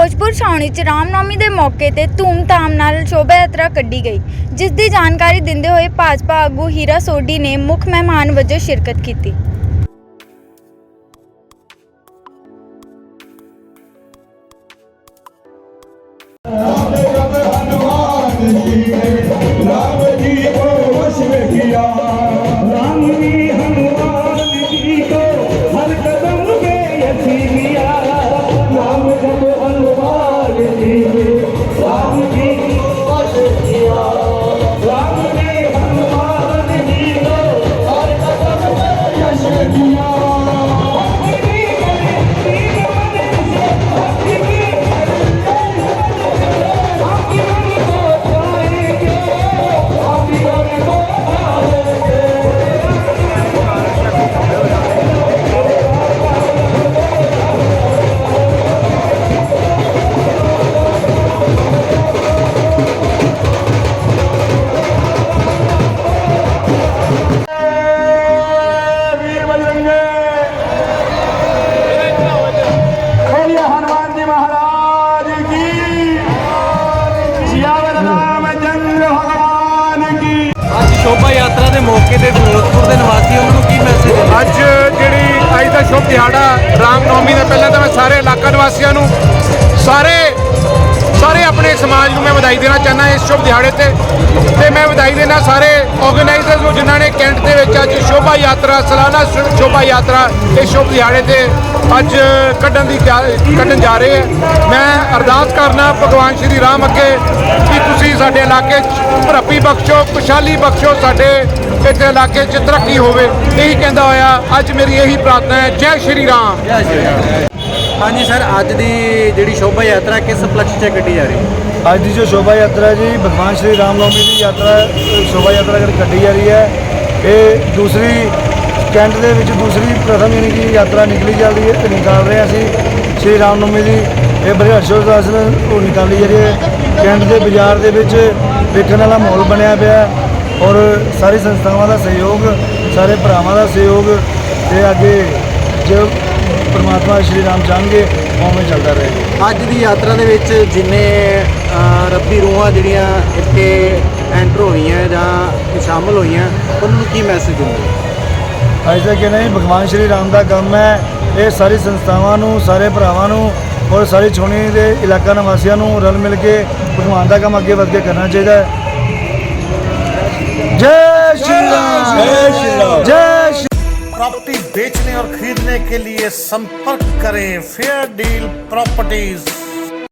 ਫਿਰੋਜ਼ਪੁਰ ਛਾਉਣੀ 'ਚ ਰਾਮ ਨੌਮੀ ਦੇ ਮੌਕੇ ਤੇ ਧੂਮ ਧਾਮ ਨਾਲ ਸ਼ੋਭਾ ਯਾਤਰਾ ਕੱਢੀ ਗਈ, ਜਿਸ ਦੀ ਜਾਣਕਾਰੀ ਦਿੰਦੇ ਹੋਏ ਭਾਜਪਾ ਆਗੂ ਹੀਰਾ ਸੋਢੀ ਨੇ ਮੁੱਖ ਮਹਿਮਾਨ ਵਜੋਂ ਸ਼ਿਰਕਤ ਕੀਤੀ। ਰਾਮ ਜੀ ਕੋ ਵਸ ਵਿੱਚ ਰਾਮ ਜੀ ਸ਼ੋਭਾ ਯਾਤਰਾ ਦੇ ਮੌਕੇ ਤੇ ਫਿਰੋਜ਼ਪੁਰ ਦੇ ਨਿਵਾਸੀ ਉਹਨਾਂ ਨੂੰ ਕੀ ਮੈਸੇਜ ਹੈ? ਅੱਜ ਜਿਹੜੀ ਅੱਜ ਦਾ ਸ਼ੁਭ ਦਿਹਾੜਾ, ਰਾਮ ਨੌਮੀ ਦਾ, ਪਹਿਲਾਂ ਤਾਂ ਮੈਂ ਸਾਰੇ ਇਲਾਕਾ ਨਿਵਾਸੀਆਂ ਨੂੰ, ਸਾਰੇ ਸਾਰੇ ਆਪਣੇ ਸਮਾਜ ਨੂੰ ਮੈਂ ਵਧਾਈ ਦੇਣਾ ਚਾਹੁੰਦਾ ਇਸ ਸ਼ੁਭ ਦਿਹਾੜੇ ਤੇ। ਤੇ ਮੈਂ ਵਧਾਈ ਦੇਣਾ ਸਾਰੇ ਆਰਗੇਨਾਈਜ਼ਰਸ ਨੂੰ ਜਿਨ੍ਹਾਂ ਨੇ ਕੈਂਟ ਦੇ ਵਿੱਚ ਅੱਜ ਸ਼ੋਭਾ ਯਾਤਰਾ ਸਾਲਾਨਾ ਸ਼ੋਭਾ ਯਾਤਰਾ ਇਸ ਸ਼ੁਭ ਦਿਹਾੜੇ ਤੇ ਅੱਜ ਕੱਢਣ ਦੀ ਤਿਆਰ- ਕੱਢਣ ਜਾ ਰਹੇ ਹੈ। ਮੈਂ ਅਰਦਾਸ ਕਰਨਾ ਭਗਵਾਨ ਸ਼੍ਰੀ ਰਾਮ ਅੱਗੇ ਕਿ ਤੁਸੀਂ ਸਾਡੇ ਇਲਾਕੇ 'ਚ ਭਰਪੀ ਬਖਸ਼ੋ ਖੁਸ਼ਹਾਲੀ ਬਖਸ਼ੋ ਸਾਡੇ ਇੱਥੇ ਇਲਾਕੇ 'ਚ ਤਰੱਕੀ ਹੋਵੇ ਇਹੀ ਕਹਿੰਦਾ ਹੋਇਆ ਅੱਜ ਮੇਰੀ ਇਹੀ ਪ੍ਰਾਰਥਨਾ ਹੈ ਜੈ ਸ਼੍ਰੀ ਰਾਮ। ਹਾਂਜੀ ਸਰ ਅੱਜ ਦੀ ਜਿਹੜੀ ਸ਼ੋਭਾ ਯਾਤਰਾ ਕਿਸ ਉਪਲਕਸ਼ 'ਚ ਕੱਢੀ ਜਾ ਰਹੀ ਹੈ? ਅੱਜ ਦੀ ਜੋ ਸ਼ੋਭਾ ਯਾਤਰਾ ਜੀ ਭਗਵਾਨ ਸ਼੍ਰੀ ਰਾਮ ਨੌਮੀ ਦੀ ਯਾਤਰਾ ਸ਼ੋਭਾ ਯਾਤਰਾ ਕਰ ਕੱਢੀ ਜਾ ਰਹੀ ਹੈ ਇਹ ਦੂਸਰੀ ਕੈਂਟ ਦੇ ਵਿੱਚ ਦੂਸਰੀ ਪ੍ਰਥਮ ਯਾਨੀ ਕਿ ਯਾਤਰਾ ਨਿਕਲੀ ਜਾ ਰਹੀ ਹੈ ਤੇ ਨਿਕਾਲ ਰਹੇ ਹਾਂ ਅਸੀਂ। ਸ਼੍ਰੀ ਰਾਮ ਨੌਮੀ ਦੀ ਇਹ ਬੜੇ ਹਰਸ਼ੋਲਾਸ ਨਾਲ ਉਹ ਨਿਕਾਲੀ ਜਾ ਰਹੀ ਹੈ। ਕੈਂਟ ਦੇ ਬਾਜ਼ਾਰ ਦੇ ਵਿੱਚ ਵੇਖਣ ਵਾਲਾ ਮਾਹੌਲ ਬਣਿਆ ਪਿਆ ਔਰ ਸਾਰੀ ਸੰਸਥਾਵਾਂ ਦਾ ਸਹਿਯੋਗ ਸਾਰੇ ਭਰਾਵਾਂ ਦਾ ਸਹਿਯੋਗ ਤੇ ਅੱਗੇ ਜੋ ਪਰਮਾਤਮਾ ਸ਼੍ਰੀ ਰਾਮ ਚਾਹਣਗੇ ਉਵੇਂ ਚੱਲਦਾ ਰਹੇ। ਅੱਜ ਦੀ ਯਾਤਰਾ ਦੇ ਵਿੱਚ ਜਿੰਨੇ ਰੱਬੀ ਰੂਹਾਂ ਜਿਹੜੀਆਂ ਇੱਥੇ ਐਂਟਰ ਹੋਈਆਂ ਜਾਂ ਸ਼ਾਮਲ ਹੋਈਆਂ ਉਹਨਾਂ ਨੂੰ ਕੀ ਮੈਸੇਜ ਦਿੰਦੇ ਅੱਜ ਤੱਕ ਇਹ ਨਹੀਂ ਭਗਵਾਨ ਸ਼੍ਰੀ ਰਾਮ ਦਾ ਕੰਮ ਹੈ ਇਹ ਸਾਰੀ ਸੰਸਥਾਵਾਂ ਨੂੰ ਸਾਰੇ ਭਰਾਵਾਂ ਨੂੰ ਔਰ ਸਾਰੀ ਛੋਣੀ ਦੇ ਇਲਾਕਾ ਨਿਵਾਸੀਆਂ ਨੂੰ ਰਲ ਮਿਲ ਕੇ ਭਗਵਾਨ ਦਾ ਕੰਮ ਅੱਗੇ ਵਧ ਕੇ ਕਰਨਾ ਚਾਹੀਦਾ ਹੈ ਜੈ ਸ਼੍ਰੀ ਰਾਮ ਜੈ ਸ਼੍ਰੀ ਰਾਮ ਜੈ ਸ਼੍ਰੀ प्रॉपर्टी बेचने और खरीदने के लिए संपर्क करें फेयर डील प्रॉपर्टीज